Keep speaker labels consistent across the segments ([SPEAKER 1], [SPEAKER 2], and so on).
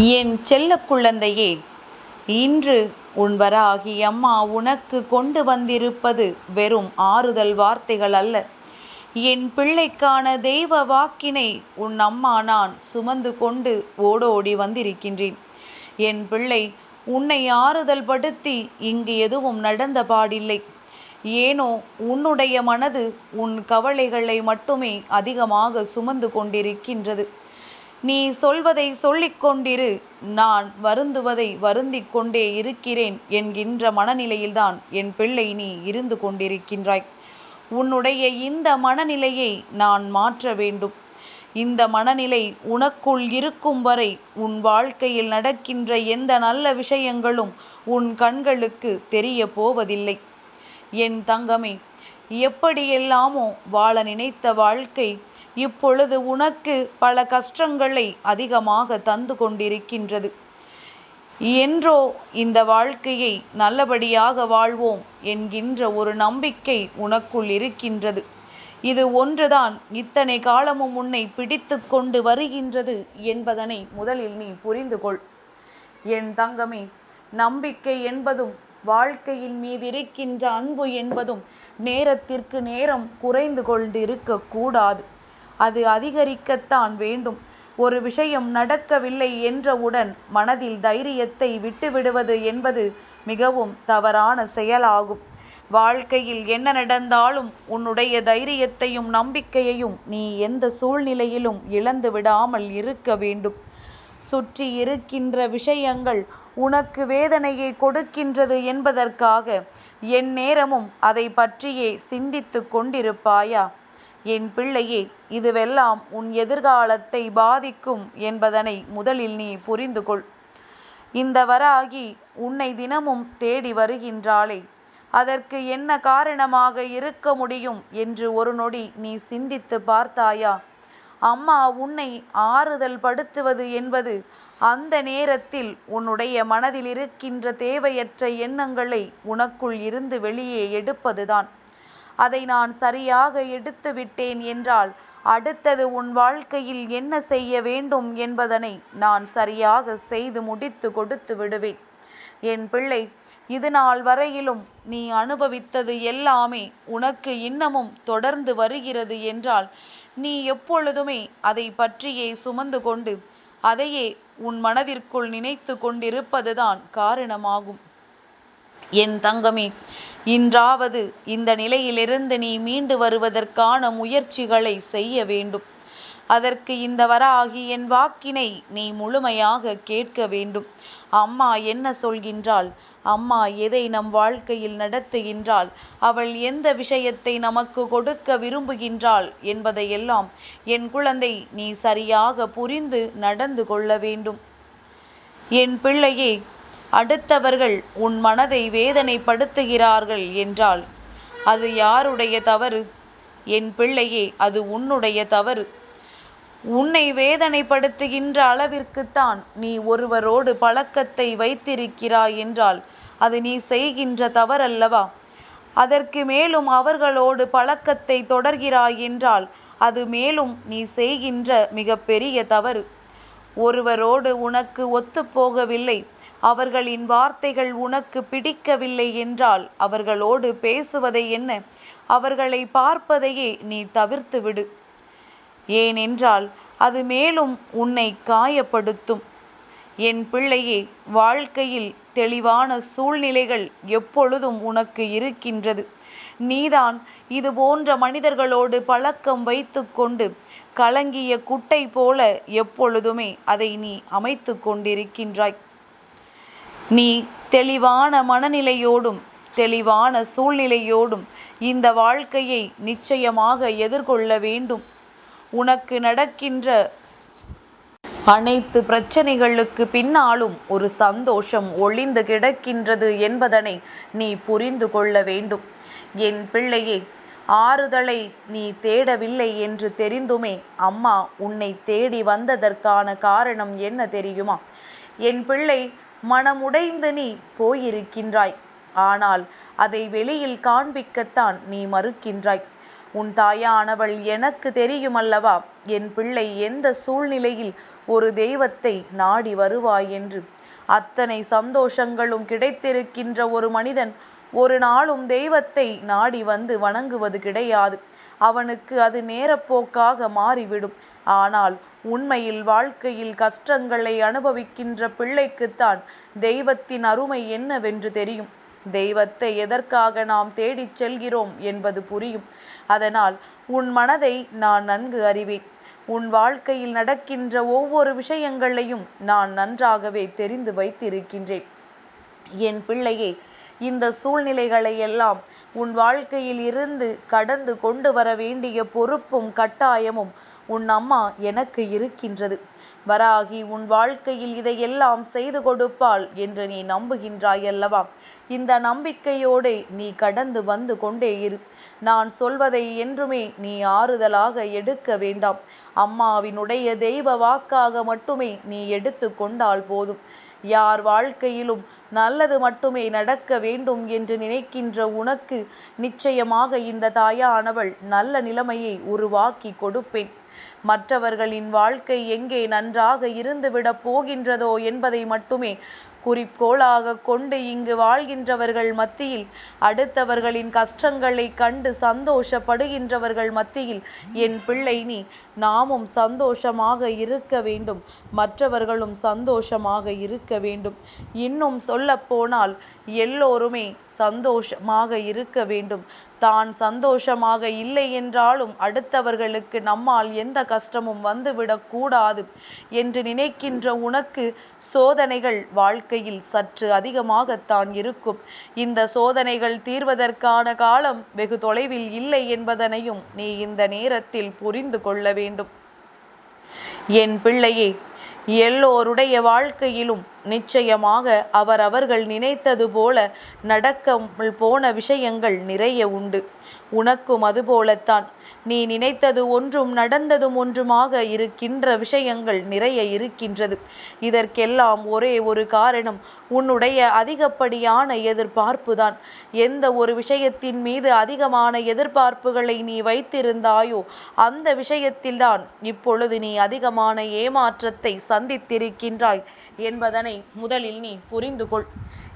[SPEAKER 1] என் செல்ல குழந்தையே இன்று உன் வராகி அம்மா உனக்கு கொண்டு வந்திருப்பது வெறும் ஆறுதல் வார்த்தைகள் அல்ல. என் பிள்ளைக்கான தெய்வ வாக்கினை உன் அம்மா நான் சுமந்து கொண்டு ஓடோடி வந்திருக்கின்றேன். என் பிள்ளை உன்னை ஆறுதல் படுத்தி இங்கு எதுவும் நடந்த பாடில்லை. ஏனோ உன்னுடைய மனது உன் கவலைகளை மட்டுமே அதிகமாக சுமந்து கொண்டிருக்கின்றது. நீ சொல்வதை சொல்லிக் கொண்டிரு நான் வருந்துவதை வருந்திக் கொண்டே இருக்கிறேன் என்கின்ற மனநிலையில்தான் என் பிள்ளை நீ இருந்து கொண்டிருக்கின்றாய். உன்னுடைய இந்த மனநிலையை நான் மாற்ற வேண்டும். இந்த மனநிலை உனக்குள் இருக்கும் வரை உன் வாழ்க்கையில் நடக்கின்ற எந்த நல்ல விஷயங்களும் உன் கண்களுக்கு தெரிய போவதில்லை. என் தங்கமே எப்படியெல்லாமோ வாழ நினைத்த வாழ்க்கை இப்பொழுது உனக்கு பல கஷ்டங்களை அதிகமாக தந்து கொண்டிருக்கின்றது. என்றோ இந்த வாழ்க்கையை நல்லபடியாக வாழ்வோம் என்கின்ற ஒரு நம்பிக்கை உனக்குள் இருக்கின்றது. இது ஒன்றுதான் இத்தனை காலமும் உன்னை பிடித்து கொண்டு வருகின்றது என்பதனை முதலில் நீ புரிந்து கொள் என் தங்கமே நம்பிக்கை என்பதும் வாழ்க்கையின் மீது இருக்கின்ற அன்பு என்பதும் நேரத்திற்கு நேரம் குறைந்து கொண்டிருக்க கூடாது. அது அதிகரிக்கத்தான் வேண்டும். ஒரு விஷயம் நடக்கவில்லை என்றவுடன் மனதில் தைரியத்தை விட்டுவிடுவது என்பது மிகவும் தவறான செயலாகும். வாழ்க்கையில் என்ன நடந்தாலும் உன்னுடைய தைரியத்தையும் நம்பிக்கையையும் நீ எந்த சூழ்நிலையிலும் இழந்து விடாமல் இருக்க வேண்டும். சுற்றி இருக்கின்ற விஷயங்கள் உனக்கு வேதனையை கொடுக்கின்றது என்பதற்காக என் நேரமும் அதை பற்றியே சிந்தித்து கொண்டிருப்பாயா? என் பிள்ளையே இதுவெல்லாம் உன் எதிர்காலத்தை பாதிக்கும் என்பதனை முதலில் நீ புரிந்து கொள். இந்த வராகி உன்னை தினமும் தேடி வருகின்றாளே. அதற்கு என்ன காரணமாக இருக்க முடியும் என்று ஒரு நொடி நீ சிந்தித்து பார்த்தாயா? அம்மா உன்னை ஆறுதல் படுத்துவது என்பது அந்த நேரத்தில் உன்னுடைய மனதில் இருக்கின்ற தேவையற்ற எண்ணங்களை உனக்குள் இருந்து வெளியே எடுப்பதுதான். அதை நான் சரியாக எடுத்து விட்டேன் என்றால் அடுத்தது உன் வாழ்க்கையில் என்ன செய்ய வேண்டும் என்பதனை நான் சரியாக செய்து முடித்து கொடுத்து விடுவேன். என் பிள்ளை இது நாள் வரையிலும் நீ அனுபவித்தது எல்லாமே உனக்கு இன்னமும் தொடர்ந்து வருகிறது என்றால் நீ எப்பொழுதுமே அதை பற்றியே சுமந்து கொண்டு அதையே உன் மனதிற்குள் நினைத்து கொண்டிருப்பதுதான் காரணமாகும். என் தங்கமே இன்றாவது இந்த நிலையிலிருந்து நீ மீண்டு வருவதற்கான முயற்சிகளை செய்ய வேண்டும். அதற்கு இந்த வராகி என் வாக்கினை நீ முழுமையாக கேட்க வேண்டும். அம்மா என்ன சொல்கின்றாள்? அம்மா எதை நம் வாழ்க்கையில் நடத்துகின்றாள்? அவள் எந்த விஷயத்தை நமக்கு கொடுக்க விரும்புகின்றாள் என்பதையெல்லாம் என் குழந்தை நீ சரியாக புரிந்து நடந்து கொள்ள வேண்டும். என் பிள்ளையே அடுத்தவர்கள் உன் மனதை வேதனைப்படுத்துகிறார்கள் என்றால் அது யாருடைய தவறு? என் பிள்ளையே அது உன்னுடைய தவறு. உன்னை வேதனைப்படுத்துகின்ற அளவிற்குத்தான் நீ ஒருவரோடு பழக்கத்தை வைத்திருக்கிறாய் என்றால் அது நீ செய்கின்ற தவறல்லவா? அதற்கு மேலும் அவர்களோடு பழக்கத்தை தொடர்கிறாய் என்றால் அது மேலும் நீ செய்கின்ற மிகப்பெரிய தவறு. ஒருவரோடு உனக்கு ஒத்துப்போகவில்லை. அவர்களின் வார்த்தைகள் உனக்கு பிடிக்கவில்லை என்றால் அவர்களோடு பேசுவதை என்ன? அவர்களை பார்ப்பதையே நீ தவிர்த்து விடு. ஏனென்றால் அது மேலும் உன்னை காயப்படுத்தும். என் பிள்ளையே வாழ்க்கையில் தெளிவான சூழ்நிலைகள் எப்பொழுதும் உனக்கு இருக்கின்றது. நீதான் இது போன்ற மனிதர்களோடு பழக்கம் வைத்துக்கொண்டு கலங்கிய குட்டை போல எப்பொழுதுமே அதை நீ அமைத்து கொண்டிருக்கின்றாய். நீ தெளிவான மனநிலையோடும் தெளிவான சூழ்நிலையோடும் இந்த வாழ்க்கையை நிச்சயமாக எதிர்கொள்ள வேண்டும். உனக்கு நடக்கின்ற அனைத்து பிரச்சனைகளுக்கு பின்னாலும் ஒரு சந்தோஷம் ஒளிந்து கிடக்கின்றது என்பதனை நீ புரிந்து கொள்ள வேண்டும். என் பிள்ளையே ஆறுதலை நீ தேடவில்லை என்று தெரிந்துமே அம்மா உன்னை தேடி வந்ததற்கான காரணம் என்ன தெரியுமா? என் பிள்ளை மனமுடைந்து நீ போயிருக்கின்றாய். ஆனால் அதை வெளியில் காண்பிக்கத்தான் நீ மறுக்கின்றாய். உன் தாயானவள் எனக்கு தெரியுமல்லவா? என் பிள்ளை எந்த சூழ்நிலையில் ஒரு தெய்வத்தை நாடி வருவாய் என்று? அத்தனை சந்தோஷங்களும் கிடைத்திருக்கின்ற ஒரு மனிதன் ஒரு நாளும் தெய்வத்தை நாடி வந்து வணங்குவது கிடையாது. அவனுக்கு அது நேரப்போக்காக மாறிவிடும். ஆனால் உண்மையில் வாழ்க்கையில் கஷ்டங்களை அனுபவிக்கின்ற பிள்ளைக்குத்தான் தெய்வத்தின் அருமை என்னவென்று தெரியும். தெய்வத்தை எதற்காக நாம் தேடிச் செல்கிறோம் என்பது புரியும். அதனால் உன் மனதை நான் நன்கு அறிவேன். உன் வாழ்க்கையில் நடக்கின்ற ஒவ்வொரு விஷயங்களையும் நான் நன்றாகவே தெரிந்து வைத்திருக்கின்றேன். என் பிள்ளையே இந்த சூழ்நிலைகளை எல்லாம் உன் வாழ்க்கையில் இருந்து கடந்து கொண்டு வர வேண்டிய பொறுப்பும் கட்டாயமும் உன் அம்மா எனக்கு இருக்கின்றது. வராகி உன் வாழ்க்கையில் இதையெல்லாம் செய்து கொடுப்பாள் என்று நீ நம்புகின்றாய் அல்லவா இந்த நம்பிக்கையோடு நீ கடந்து வந்து கொண்டே இரு. நான் சொல்வதை என்றுமே நீ ஆறுதலாக எடுக்க வேண்டாம். அம்மாவினுடைய தெய்வ வாக்காக மட்டுமே நீ எடுத்து கொண்டால் போதும். யார் வாழ்க்கையிலும் நல்லது மட்டுமே நடக்க வேண்டும் என்று நினைக்கின்ற உனக்கு நிச்சயமாக இந்த தாயானவள் நல்ல நிலைமையை உருவாக்கி கொடுப்பேன். மற்றவர்களின் வாழ்க்கை எங்கே நன்றாக இருந்துவிடப் போகின்றதோ என்பதை மட்டுமே குறிக்கோளாக கொண்டு இங்கு வாழ்கின்றவர்கள் மத்தியில் அடுத்தவர்களின் கஷ்டங்களை கண்டு சந்தோஷப்படுகின்றவர்கள் மத்தியில் என் பிள்ளை நீ நாமும் சந்தோஷமாக இருக்க வேண்டும். மற்றவர்களும் சந்தோஷமாக இருக்க வேண்டும். இன்னும் சொல்லப்போனால் எல்லோருமே சந்தோஷமாக இருக்க வேண்டும். தான் சந்தோஷமாக இல்லை என்றாலும் அடுத்தவர்களுக்கு நம்மால் எந்த கஷ்டமும் வந்துவிடக்கூடாது என்று நினைக்கின்ற உனக்கு சோதனைகள் வாழ்க்கையில் சற்று அதிகமாகத்தான் இருக்கும். இந்த சோதனைகள் தீர்வதற்கான காலம் வெகு தொலைவில் இல்லை என்பதனையும் நீ இந்த நேரத்தில் புரிந்து கொள்ள வேண்டும். என் பிள்ளையே எல்லோருடைய வாழ்க்கையிலும் நிச்சயமாக அவரவர்கள் நினைத்தது போல நடக்காமல் போன விஷயங்கள் நிறைய உண்டு. உனக்கும் அதுபோலத்தான். நீ நினைத்தது ஒன்றும் நடந்ததும் ஒன்றுமாக இருக்கின்ற விஷயங்கள் நிறைய இருக்கின்றது. இதற்கெல்லாம் ஒரே ஒரு காரணம். உன்னுடைய அதிகப்படியான எதிர்பார்ப்பு தான் எந்த ஒரு விஷயத்தின் மீது அதிகமான எதிர்பார்ப்புகளை நீ வைத்திருந்தாயோ அந்த விஷயத்தில்தான் இப்பொழுது நீ அதிகமான ஏமாற்றத்தை சந்தித்திருக்கின்றாய். என்பதனை முதலில் நீ புரிந்து கொள்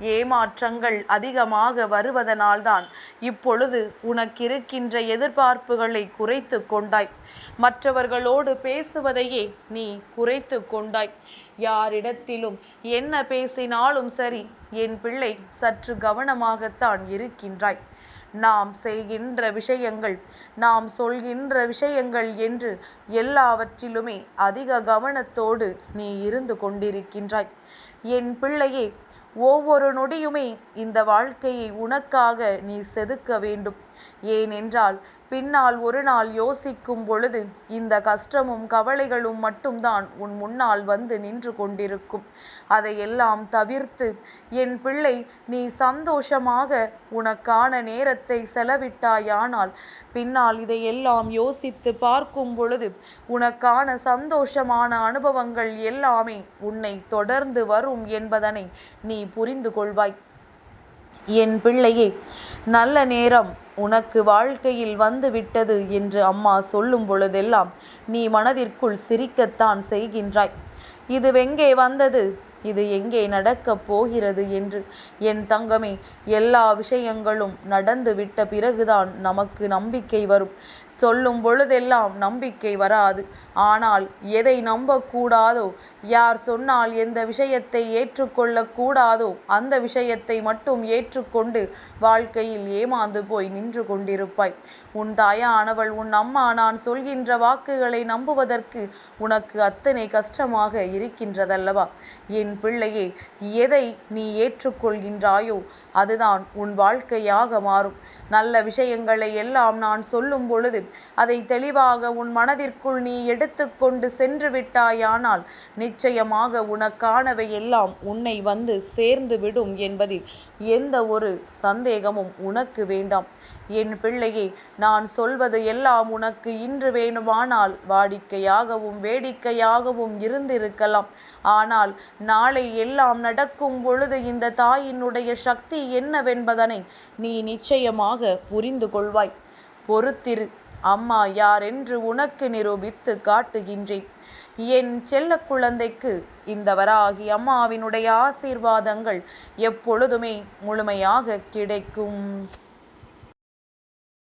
[SPEAKER 1] ஏமாற்றங்கள் அதிகமாக வருவதனால்தான் இப்பொழுது உனக்கிருக்கின்ற எதிர்பார்ப்புகளை குறைத்து கொண்டாய். மற்றவர்களோடு பேசுவதையே நீ குறைத்து கொண்டாய். யாரிடத்திலும் என்ன பேசினாலும் சரி என் பிள்ளை சற்று கவனமாகத்தான் இருக்கின்றாய். நாம் செய்கின்ற விஷயங்கள் நாம் சொல்கின்ற விஷயங்கள் என்று எல்லாவற்றிலுமே அதிக கவனத்தோடு நீ இருந்து கொண்டிருக்கின்றாய். என் பிள்ளையே ஒவ்வொரு நொடியுமே இந்த வாழ்க்கையை உனக்காக நீ செதுக்க வேண்டும். ஏனென்றால் பின்னால் ஒரு நாள் யோசிக்கும் பொழுது இந்த கஷ்டமும் கவலைகளும் மட்டும்தான் உன் முன்னால் வந்து நின்று கொண்டிருக்கும். அதையெல்லாம் தவிர்த்து என் பிள்ளை நீ சந்தோஷமாக உனக்கான நேரத்தை செலவிட்டாயானால் பின்னால் இதையெல்லாம் யோசித்து பார்க்கும் பொழுது உனக்கான சந்தோஷமான அனுபவங்கள் எல்லாமே உன்னை தொடர்ந்து வரும் என்பதனை நீ புரிந்து கொள்வாய். என் பிள்ளையே நல்ல நேரம் உனக்கு வாழ்க்கையில் வந்து விட்டது என்று அம்மா சொல்லும் பொழுதெல்லாம் நீ மனதிற்குள் சிரிக்கத்தான் செய்கின்றாய். இது வெங்கே வந்தது இது எங்கே நடக்கப் போகிறது என்று என் தங்கமே எல்லா விஷயங்களும் நடந்து விட்ட பிறகுதான் நமக்கு நம்பிக்கை வரும். சொல்லும் பொழுதெல்லாம் நம்பிக்கை வராது. ஆனால் எதை நம்பக்கூடாதோ யார் சொன்னால் எந்த விஷயத்தை ஏற்றுக்கொள்ளக்கூடாதோ அந்த விஷயத்தை மட்டும் ஏற்றுக்கொண்டு வாழ்க்கையில் ஏமாந்து போய் நின்று கொண்டிருப்பாய். உன் தாயானவள் உன் அம்மா நான் சொல்கின்ற வாக்குகளை நம்புவதற்கு உனக்கு அத்தனை கஷ்டமாக இருக்கின்றதல்லவா? என் பிள்ளையே எதை நீ ஏற்றுக்கொள்கின்றாயோ அதுதான் உன் வாழ்க்கையாக மாறும். நல்ல விஷயங்களை எல்லாம் நான் சொல்லும் பொழுது அதை தெளிவாக உன் மனதிற்குள் நீ எடுத்துக்கொண்டு சென்று விட்டாயானால் நிச்சயமாக உனக்கானவை எல்லாம் உன்னை வந்து சேர்ந்து விடும் என்பதில் எந்த ஒரு சந்தேகமும் உனக்கு வேண்டாம். என் பிள்ளையே நான் சொல்வது எல்லாம் உனக்கு இன்று வேணுமானால் வாடிக்கையாகவும் வேடிக்கையாகவும் இருந்திருக்கலாம். ஆனால் நாளை எல்லாம் நடக்கும் பொழுது இந்த தாயினுடைய சக்தி என்னவென்பதனை நீ நிச்சயமாக புரிந்து கொள்வாய். பொறுத்திரு. அம்மா யாரென்று உனக்கு நிரூபித்து காட்டுகின்றேன். என் செல்ல குழந்தைக்கு இந்த வராகி அம்மாவினுடைய ஆசீர்வாதங்கள் எப்பொழுதுமே முழுமையாக கிடைக்கும்.